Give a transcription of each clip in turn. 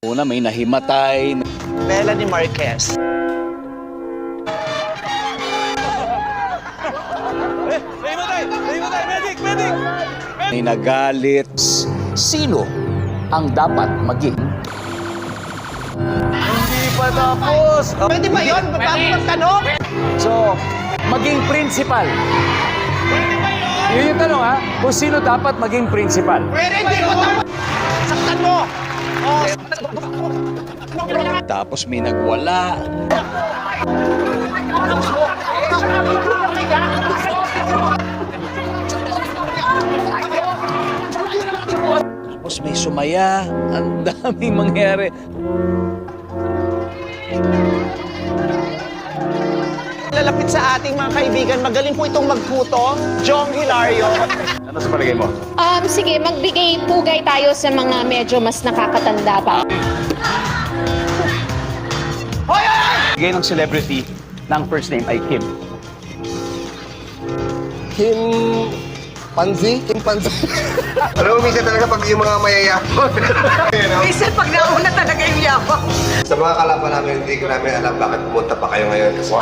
Una, may nahimatay. Melanie Marquez. May nagalit. Sino ang dapat maging Hindi pa tapos. Pwede ba yun? Bago magtanong? So, maging principal. Yun yung tanong ha, kung sino dapat maging principal. Pwede, hindi pa tapos. Saktan mo. Tapos may nagwala. Tapos may sumaya. Ang daming mangyari. lalapit sa ating mga kaibigan. Magaling po itong magkuto. Jong Hilario. Ano sa palagay mo? Um, sige, magbigay pugay tayo sa mga medyo mas nakakatanda pa. Bigay ng celebrity ng first name ay Kim. Kim Panzi? Kim Panzi? Alam mo, minsan talaga pag yung mga mayayapon. Minsan pag nauna talaga yung yabang. Sa mga kalaban namin, hindi ko namin alam bakit pumunta pa kayo ngayon. Kasi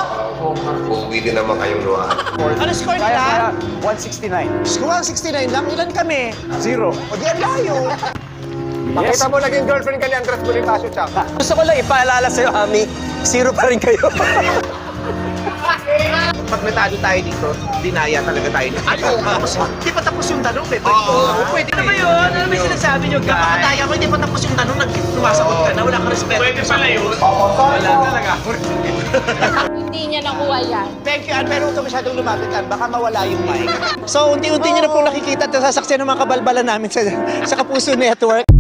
uuwi din naman kayong luhaan. Ano score nila? kaya 169. Score 69 lang. Ilan kami? Zero. O di ang layo. Pakita mo naging girlfriend ka ni Andres Bonifacio, Chaka. Gusto ko lang ipaalala sa'yo, Ami. Zero pa rin kayo. Natalo tayo dito, dinaya talaga tayo. Ano? Hindi pa tapos yung tanong, eh. Oo, pwede na ba yun? Ano ba yung sinasabi nyo, guys? Kapakataya mo, hindi pa tapos yung tanong, nagsumasagot ka na, wala ka respeto. Pwede pala yun? Wala talaga. Hindi niya nakuha yan. Thank you, Ann. Pero huwag masyadong lumapit, Ann. Baka mawala yung mic. So, unti-unti nyo na po nakikita at nasasaksiyan ng mga kabalbalan namin sa, sa Kapuso Network.